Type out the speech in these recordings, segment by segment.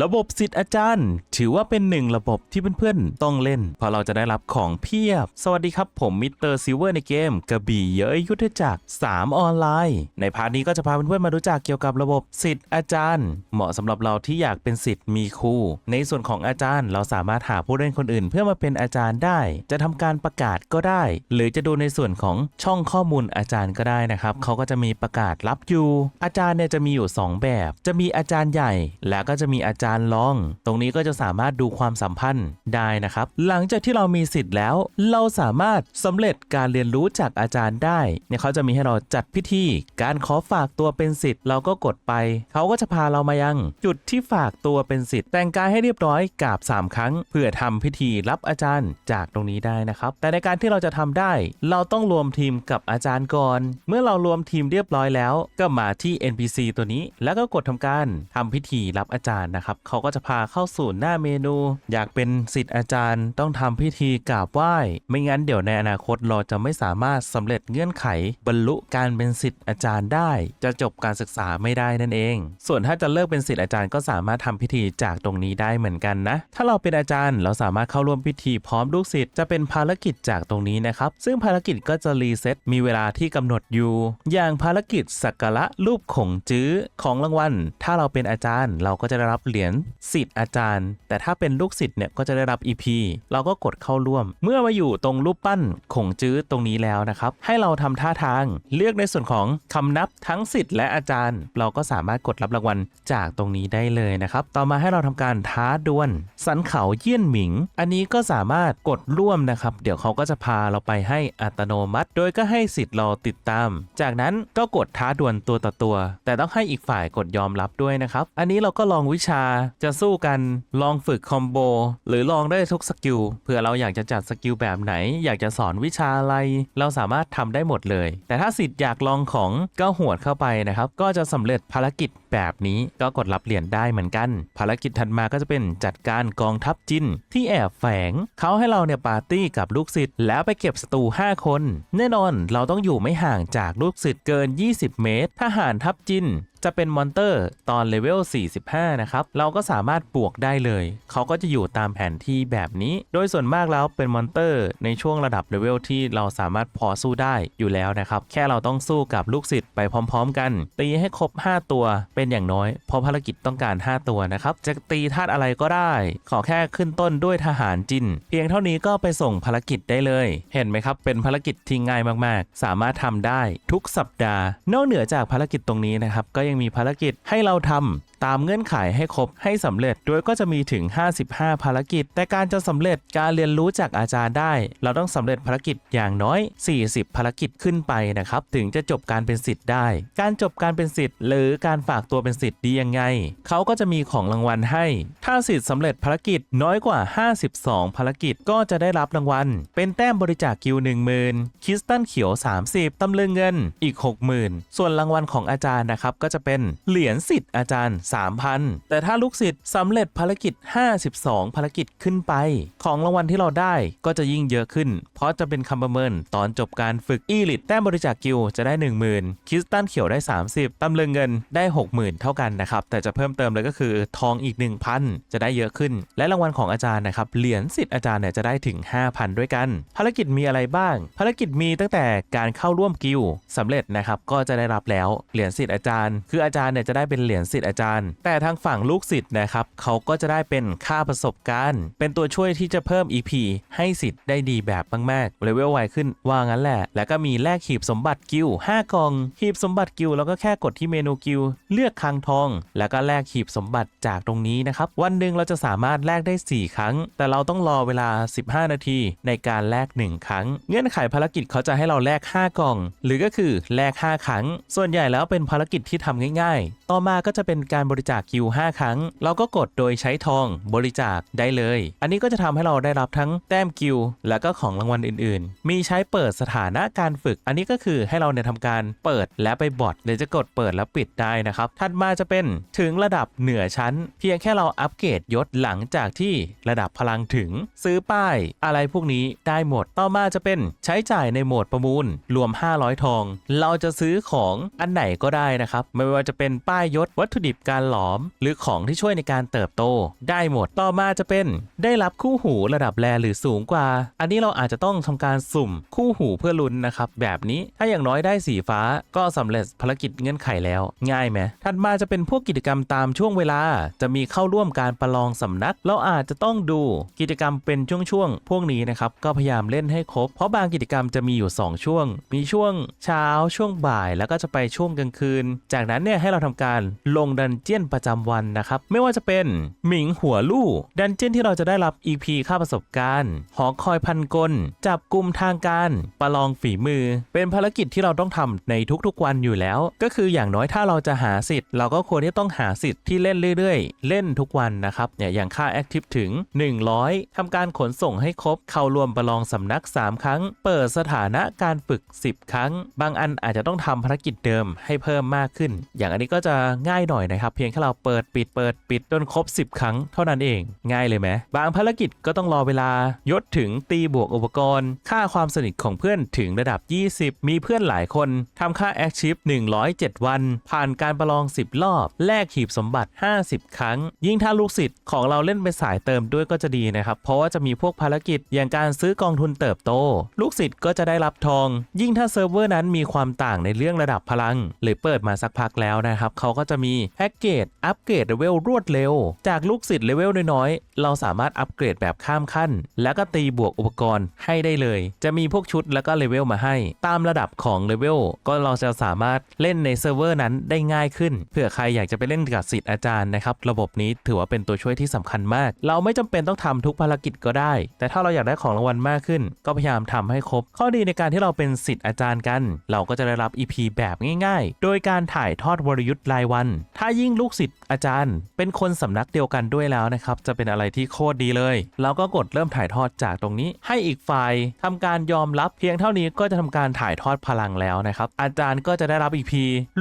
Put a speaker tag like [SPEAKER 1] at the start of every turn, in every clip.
[SPEAKER 1] ระบบสิทธิ์อาจารย์ ถือว่าเป็นหนึ่งระบบที่เพื่อนๆ ต้องเล่น เพราะเราจะได้รับของเพียบ สวัสดีครับผมมิสเตอร์ซิลเวอร์ในเกม กระบี่เยอะยุทธจักร 3 ออนไลน์ ในพาร์ทนี้ก็จะพาเพื่อนๆ มารู้จักเกี่ยวกับระบบสิทธิ์อาจารย์ เหมาะสำหรับเราที่อยากเป็นสิทธิ์มีครูในส่วนของอาจารย์ เราสามารถหาผู้เล่นคนอื่น เพื่อมาเป็นอาจารย์ได้ จะทำการประกาศก็ได้ หรือจะดูในส่วนของช่องข้อมูลอาจารย์ก็ได้นะครับเขาก็จะมีประกาศรับอยู่ อาจารย์เนี่ยจะมีอยู่ 2 แบบ จะมีอาจารย์ใหญ่ และก็จะมีอาจารย์รอง ตรงนี้ก็จะสามารถดูความสัมพันธ์ได้นะครับ หลังจากที่เรามีสิทธิ์แล้ว เราสามารถสำเร็จการเรียนรู้จากอาจารย์ได้เนี่ยเขาจะมีให้เราจัดพิธี การขอฝากตัวเป็นสิทธิ์เราก็กดไป เขาก็จะพาเรามายัง จุดที่ฝากตัวเป็นสิทธิ์ แต่งกายให้เรียบร้อยกราบ3 ครั้ง เพื่อทำพิธีรับอาจารย์จากตรงนี้ได้นะครับ แต่ในการที่เราจะทำได้ เราต้องรวมทีมกับอาจารย์ก่อน เมื่อเรารวมทีมเรียบร้อยแล้ว ก็มาที่ NPC ตัวนี้ แล้วก็กดทำการทำพิธีรับอาจารย์นะครับเขาก็จะพาเข้าสู่หน้าเมนู อยากเป็นสิทธิ์อาจารย์ ต้องทำพิธีกราบไหว้ ไม่งั้นเดี๋ยวในอนาคตเราจะไม่สามารถสำเร็จเงื่อนไข บรรลุการเป็นสิทธิ์อาจารย์ได้ จะจบการศึกษาไม่ได้นั่นเอง ส่วนถ้าจะเลิกเป็นสิทธิ์อาจารย์ก็สามารถทำพิธีจากตรงนี้ได้เหมือนกันนะ ถ้าเราเป็นอาจารย์เราสามารถเข้าร่วมพิธีพร้อมลูกศิษย์จะเป็นภารกิจจากตรงนี้นะครับ ซึ่งภารกิจก็จะรีเซ็ตมีเวลาที่กำหนดอยู่ อย่างภารกิจสักการะรูปขงจื้อของรางวัล ถ้าเราเป็นอาจารย์เราก็จะได้รับเหรียญสิทธิ์อาจารย์ แต่ถ้าเป็นลูกศิษย์เนี่ยก็จะได้รับ EP เราก็กดเข้าร่วม เมื่อมาอยู่ตรงรูปปั้นขงจื้อตรงนี้แล้วนะครับให้เราทำท่าทางเลือกในส่วนของคำนับทั้งสิทธิ์และอาจารย์ เราก็สามารถกดรับรางวัลจากตรงนี้ได้เลยนะครับต่อมาให้เราทำการท้าดวลสันเขาเยี่ยนหมิง อันนี้ก็สามารถกดร่วมนะครับเดี๋ยวเขาก็จะพาเราไปให้อัตโนมัติ โดยก็ให้สิทธิ์เราติดตาม จากนั้นก็กดท้าดวลตัวต่อตัว แต่ต้องให้อีกฝ่ายกดยอมรับด้วยนะครับอันนี้เราก็ลองวิชาจะสู้กันลองฝึกคอมโบหรือลองได้ทุกสกิลเผื่อเราอยากจะจัดสกิลแบบไหน อยากจะสอนวิชาอะไร เราสามารถทำได้หมดเลย แต่ถ้าสิทธิ์อยากลองของก็หวดเข้าไปนะครับ ก็จะสำเร็จภารกิจแบบนี้ก็กดรับเหรียญได้เหมือนกัน ภารกิจถัดมาก็จะเป็นจัดการกองทัพจินที่แอบแฝงเขาให้เราเนี่ยปาร์ตี้กับลูกศิษย์แล้วไปเก็บศัตรู5คน แน่นอนเราต้องอยู่ไม่ห่างจากลูกศิษย์เกิน 20 เมตร ทหารทัพจิน จะเป็นมอนเตอร์ตอนเลเวล 45 นะครับ เราก็สามารถบวกได้เลย เขาก็จะอยู่ตามแผนที่แบบนี้ โดยส่วนมากแล้วเป็นมอนเตอร์ในช่วงระดับเลเวลที่เราสามารถพอสู้ได้อยู่แล้วนะครับ แค่เราต้องสู้กับลูกศิษย์ไปพร้อม ๆ กัน ตีให้ครบ 5 ตัวเป็นอย่างน้อย เพราะภารกิจต้องการ 5 ตัวนะครับ จะตีธาตุอะไรก็ได้ ขอแค่ขึ้นต้นด้วยทหารจิน เพียงเท่านี้ก็ไปส่งภารกิจได้เลย เห็นไหมครับ เป็นภารกิจที่ง่ายมากๆ สามารถทำได้ทุกสัปดาห์ นอกเหนือจากภารกิจตรงนี้นะครับก็ยังมีภารกิจให้เราทำ ตามเงื่อนไขให้ครบให้สำเร็จ โดยก็จะมีถึง 55 ภารกิจ แต่การจะสำเร็จการเรียนรู้จากอาจารย์ได้ เราต้องสำเร็จภารกิจอย่างน้อย 40 ภารกิจขึ้นไปนะครับ ถึงจะจบการเป็นสิทธิ์ได้ การจบการเป็นสิทธิ์หรือการฝากตัวเป็นสิทธิ์ดียังไง เขาก็จะมีของรางวัลให้ ถ้าสิทธิ์สำเร็จภารกิจน้อยกว่า 52 ภารกิจก็จะได้รับรางวัล เป็นแต้มบริจาคกิว10,000คริสตัลเขียว 30 ตำลึงเงินอีก 60,000 ส่วนรางวัลของอาจารย์นะครับก็จะเป็นเหรียญสิทธิ์อาจารย์3,000 แต่ถ้าลูกศิษย์สำเร็จภารกิจ 52 ภารกิจขึ้นไป ของรางวัลที่เราได้ก็จะยิ่งเยอะขึ้น เพราะจะเป็นคำประเมินตอนจบการฝึกอีลิตแต้มบริจาคกิวจะได้ 10,000คริสตัลเขียวได้ 30ตำลึงเงินได้ 60,000 เท่ากันนะครับ แต่จะเพิ่มเติมเลยก็คือทองอีก 1,000 จะได้เยอะขึ้น และรางวัลของอาจารย์นะครับเหรียญสิทธิ์อาจารย์เนี่ยจะได้ถึง 5,000 ด้วยกัน ภารกิจมีอะไรบ้าง ภารกิจมีตั้งแต่การเข้าร่วมกิลสำเร็จนะครับก็จะได้รับแล้วเหรียญสิทธิ์อาจารย์ คืออาจารย์เนี่ยจะได้เป็นเหรียญสิทธิ์อาจารย์แต่ทางฝั่งลูกศิษย์นะครับเขาก็จะได้เป็นค่าประสบการณ์ เป็นตัวช่วยที่จะเพิ่ม EP ให้สิทธิ์ได้ดีแบบมากๆเลเวลไวขึ้นว่างั้นแหละ แล้วก็มีแลกหีบสมบัติกิล5กล่องหีบสมบัติกิลแล้วก็แค่กดที่เมนูกิลเลือกคลังทอง แล้วก็แลกหีบสมบัติจากตรงนี้นะครับวันหนึ่งเราจะสามารถแลกได้ 4 ครั้ง แต่เราต้องรอเวลา 15 นาทีในการแลก1 ครั้ง เงื่อนไขภารกิจเขาจะให้เราแลก5กล่อง หรือก็คือแลก5ครั้ง ส่วนใหญ่แล้วเป็นภารกิจที่ทำง่าย ๆ ต่อมาก็จะเป็นการบริจาคกิลด์5ครั้ง เราก็กดโดยใช้ทองบริจาคได้เลย อันนี้ก็จะทำให้เราได้รับทั้งแต้มกิลด์แล้วก็ของรางวัลอื่น ๆ มีใช้เปิดสถานะการฝึก อันนี้ก็คือให้เราเนี่ยทำการเปิดและไปบอทหรือจะกดเปิดแล้วปิดได้นะครับ ถัดมาจะเป็นถึงระดับเหนือชั้น เพียงแค่เราอัปเกรดยศหลังจากที่ระดับพลังถึงซื้อป้ายอะไรพวกนี้ได้หมด ต่อมาจะเป็นใช้จ่ายในโหมดประมูลรวม 500 ทอง เราจะซื้อของอันไหนก็ได้นะครับ ไม่ว่าจะเป็นป้ายยศวัตถุดิบการการหลอม หรือของที่ช่วยในการเติบโต ได้หมดต่อมาจะเป็นได้รับคู่หูระดับแรหรือสูงกว่า อันนี้เราอาจจะต้องทำการสุ่มคู่หูเพื่อลุ้นนะครับแบบนี้ถ้าอย่างน้อยได้สีฟ้าก็สำเร็จภารกิจเงื่อนไขแล้ว ง่ายไหมถัดมาจะเป็นพวกกิจกรรมตามช่วงเวลา จะมีเข้าร่วมการประลองสำนัก เราอาจจะต้องดูกิจกรรมเป็นช่วงๆพวกนี้นะครับก็พยายามเล่นให้ครบ เพราะบางกิจกรรมจะมีอยู่ 2 ช่วง มีช่วงเช้าช่วงบ่ายแล้วก็จะไปช่วงกลางคืน จากนั้นเนี่ยให้เราทำการลงดันเจียนประจำวันนะครับ ไม่ว่าจะเป็นหมิงหัวลู่ดันเจียนที่เราจะได้รับ EP ค่าประสบการณ์หอคอยพันกล จับกลุ่มทางการ ประลองฝีมือ เป็นภารกิจที่เราต้องทำในทุกๆวันอยู่แล้ว ก็คืออย่างน้อยถ้าเราจะหาสิทธิ์เราก็ควรที่ต้องหาสิทธิ์ที่เล่นเรื่อยๆ เล่นทุกวันนะครับเนี่ยอย่างค่า Active ถึง 100ทำการขนส่งให้ครบ เข้ารวมประลองสำนัก 3 ครั้ง เปิดสถานะการฝึก 10 ครั้ง บางอันอาจจะต้องทำภารกิจเดิมให้เพิ่มมากขึ้น อย่างอันนี้ก็จะง่ายหน่อยนะครับเพียงแค่เราเปิดปิดเปิดปิดจนครบ 10 ครั้งเท่านั้นเอง ง่ายเลยไหมบางภารกิจก็ต้องรอเวลายศถึงตีบวกอุปกรณ์ ค่าความสนิทของเพื่อนถึงระดับ 20 มีเพื่อนหลายคนทำค่า Active 107 วัน ผ่านการประลอง 10 รอบ แลกหีบสมบัติ 50 ครั้ง ยิ่งถ้าลูกศิษย์ของเราเล่นเป็นสายเติมด้วยก็จะดีนะครับ เพราะว่าจะมีพวกภารกิจอย่างการซื้อกองทุนเติบโต ลูกศิษย์ก็จะได้รับทอง ยิ่งถ้าเซิร์ฟเวอร์นั้นมีความต่างในเรื่องระดับพลัง หรือเปิดมาสักพักแล้วนะครับเขาก็จะมีแพ็กเกจอัปเกรดเลเวลรวดเร็ว จากลูกศิษย์เลเวลน้อยๆ เราสามารถอัปเกรดแบบข้ามขั้น แล้วก็ตีบวกอุปกรณ์ให้ได้เลย จะมีพวกชุดแล้วก็เลเวลมาให้ ตามระดับของเลเวลก็เราจะสามารถเล่นในเซิร์ฟเวอร์นั้นได้ง่ายขึ้น เผื่อใครอยากจะไปเล่นกับศิษย์อาจารย์นะครับ ระบบนี้ถือว่าเป็นตัวช่วยที่สำคัญมาก เราไม่จำเป็นต้องทำทุกภารกิจก็ได้ แต่ถ้าเราอยากได้ของรางวัลมากขึ้น ก็พยายามทำให้ครบ ข้อดีในการที่เราเป็นศิษย์อาจารย์กัน เราก็จะได้รับ EP แบบง่าย ๆ โดยการถ่ายทอดวรยุทธ์รายวัน ถ้ายิ่งลูกศิษย์อาจารย์ เป็นคนสำนักเดียวกันด้วยแล้วนะครับ จะเป็นอะไรที่โคตรดีเลยเราก็กดเริ่มถ่ายทอดจากตรงนี้ ให้อีกฝ่ายทำการยอมรับเพียงเท่านี้ก็จะทำการถ่ายทอดพลังแล้วนะครับ อาจารย์ก็จะได้รับ EP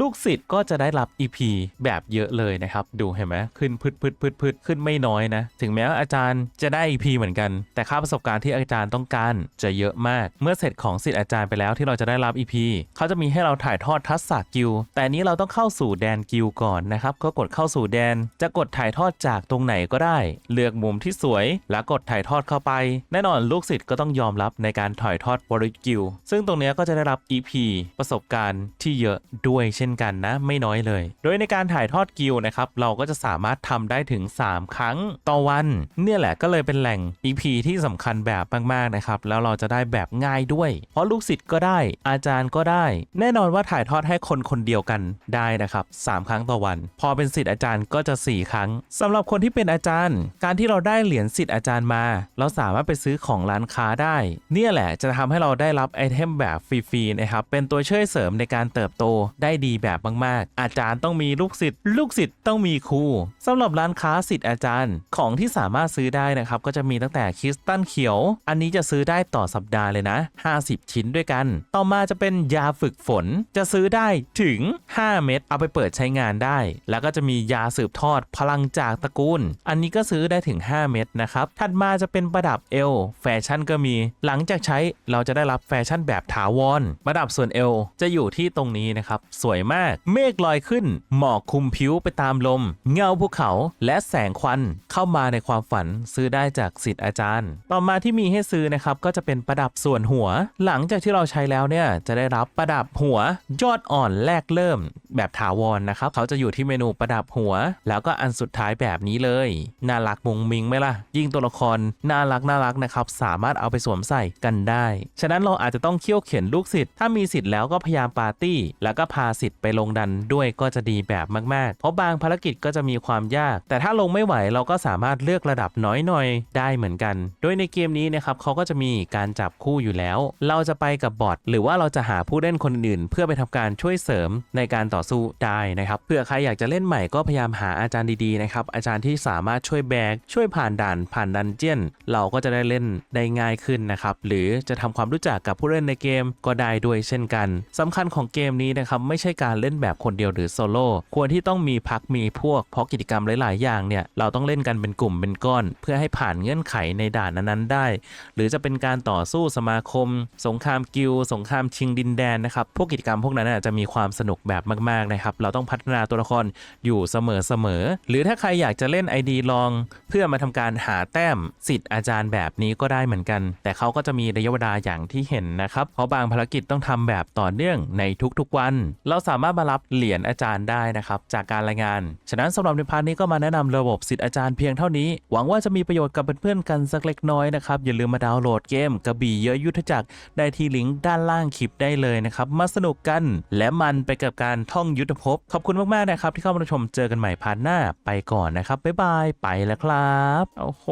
[SPEAKER 1] ลูกศิษย์ก็จะได้รับ EP แบบเยอะเลยนะครับ ดูเห็นไหมขึ้นพืดพืดพืดพืดขึ้นไม่น้อยนะ ถึงแม้ว่าอาจารย์จะได้ EP เหมือนกัน แต่ค่าประสบการณ์ที่อาจารย์ต้องการจะเยอะมาก เมื่อเสร็จของศิษย์อาจารย์ไปแล้วที่เราจะได้รับ EP เขาจะมีให้เราถ่ายทอดทักษะกิลแต่นี้เราต้องเข้าสู่แดนกิลก่อนนะครับก็กดเข้าสู่แดน จะกดถ่ายทอดจากตรงไหนก็ได้ เลือกมุมที่สวย แล้วกดถ่ายทอดเข้าไป แน่นอนลูกศิษย์ก็ต้องยอมรับในการถ่ายทอดบริกิลซึ่งตรงนี้ก็จะได้รับ EP ประสบการณ์ที่เยอะด้วยเช่นกันนะ ไม่น้อยเลย โดยในการถ่ายทอดกิลนะครับเราก็จะสามารถทำได้ถึง 3 ครั้งต่อวัน เนี่ยแหละก็เลยเป็นแหล่ง EP ที่สำคัญแบบมากๆนะครับแล้วเราจะได้แบบง่ายด้วย เพราะลูกศิษย์ก็ได้ อาจารย์ก็ได้ แน่นอนว่าถ่ายทอดให้คนคนเดียวกันได้นะครับ3ครั้งต่อวันพออเป็นศิษย์อาจารย์ก็จะ 4 ครั้งสำหรับคนที่เป็นอาจารย์ การที่เราได้เหรียญศิษย์อาจารย์มา เราสามารถไปซื้อของร้านค้าได้ เนี่ยแหละจะทำให้เราได้รับไอเทมแบบฟรีๆนะครับเป็นตัวช่วยเสริมในการเติบโตได้ดีแบบมากๆ อาจารย์ต้องมีลูกศิษย์ลูกศิษย์ต้องมีครูสำหรับร้านค้าศิษย์อาจารย์ของที่สามารถซื้อได้นะครับก็จะมีตั้งแต่คริสตัลเขียว อันนี้จะซื้อได้ต่อสัปดาห์เลยนะ 50 ชิ้นด้วยกัน ต่อมาจะเป็นยาฝึกฝนจะซื้อได้ถึง 5 เม็ดเอาไปเปิดใช้งานได้ แล้วก็จะมียาสืบทอดพลังจากตระกูล อันนี้ก็ซื้อได้ถึง 5 เม็ดนะครับ ถัดมาจะเป็นประดับเอว แฟชั่นก็มี หลังจากใช้เราจะได้รับแฟชั่นแบบถาวร ประดับส่วนเอวจะอยู่ที่ตรงนี้นะครับ สวยมาก เมฆลอยขึ้น หมอกคุมผิวไปตามลม เงาภูเขาและแสงควันเข้ามาในความฝันซื้อได้จากศิษย์อาจารย์ ต่อมาที่มีให้ซื้อนะครับก็จะเป็นประดับส่วนหัว หลังจากที่เราใช้แล้วเนี่ยจะได้รับประดับหัวยอดอ่อนแรกเริ่มแบบถาวรนะครับเขาจะอยู่ที่เมนูประดับหัว แล้วก็อันสุดท้ายแบบนี้เลย น่ารักมุงมิงไหมล่ะ ยิ่งตัวละครน่ารักน่ารักนะครับ สามารถเอาไปสวมใส่กันได้ ฉะนั้นเราอาจจะต้องเคี่ยวเข็นลูกศิษย์ถ้ามีสิทธิ์แล้วก็พยายามปาร์ตี้ แล้วก็พาสิทธิ์ไปลงดันด้วยก็จะดีแบบมากๆ เพราะบางภารกิจก็จะมีความยาก แต่ถ้าลงไม่ไหวเราก็สามารถเลือกระดับน้อยหน่อยได้เหมือนกัน โดยในเกมนี้นะครับเขาก็จะมีการจับคู่อยู่แล้ว เราจะไปกับบอทหรือว่าเราจะหาผู้เล่นคนอื่นเพื่อไปทำการช่วยเสริมในการต่อสู้ได้นะครับเผื่อใครอยากจะเล่นใหม่ก็พยายามหาอาจารย์ดีๆนะครับอาจารย์ที่สามารถช่วยแบกช่วยผ่านด่านผ่านดันเจียน เราก็จะได้เล่นได้ง่ายขึ้นนะครับหรือจะทำความรู้จักกับผู้เล่นในเกมก็ได้ด้วยเช่นกันสำคัญของเกมนี้นะครับไม่ใช่การเล่นแบบคนเดียวหรือโซโล่ควรที่ต้องมีพักมีพวกเพราะกิจกรรมหลายๆ อย่างเนี่ยเราต้องเล่นกันเป็นกลุ่มเป็นก้อน เพื่อให้ผ่านเงื่อนไขในด่านนั้นๆได้ หรือจะเป็นการต่อสู้สมาคม สงครามกิลสงครามชิงดินแดนนะครับพวกกิจกรรมพวกนั้นจะมีความสนุกแบบมากๆนะครับเราต้องพัฒนาตัวละครอยู่เสมอๆ หรือถ้าใครอยากจะเล่น ID ลอง เพื่อมาทำการหาแต้มสิทธิ์อาจารย์แบบนี้ก็ได้เหมือนกัน แต่เขาก็จะมีระยะเวลาอย่างที่เห็นนะครับ เพราะบางภารกิจต้องทำแบบต่อเนื่องในทุกๆวัน เราสามารถมารับเหรียญอาจารย์ได้นะครับจากการรายงาน ฉะนั้นสำหรับในพาร์ทนี้ก็มาแนะนำระบบสิทธิ์อาจารย์เพียงเท่านี้ หวังว่าจะมีประโยชน์กับเพื่อนๆกันสักเล็กน้อยนะครับอย่าลืมมาดาวน์โหลดเกมกระบี่เยอะยุทธจักรได้ที่ลิงก์ด้านล่างคลิปได้เลยนะครับมาสนุกกันและมันไปกับการท่องยุทธภพขอบคุณมากๆนะครับที่เข้ามาชมเจอกันใหม่พาร์ทหน้าไปก่อนนะครับ บ๊ายบาย ไปแล้วครับ โอ้โห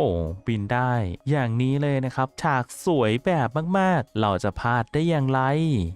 [SPEAKER 1] บินได้ อย่างนี้เลยนะครับ ฉากสวยแบบมากๆ เราจะพลาดได้อย่างไร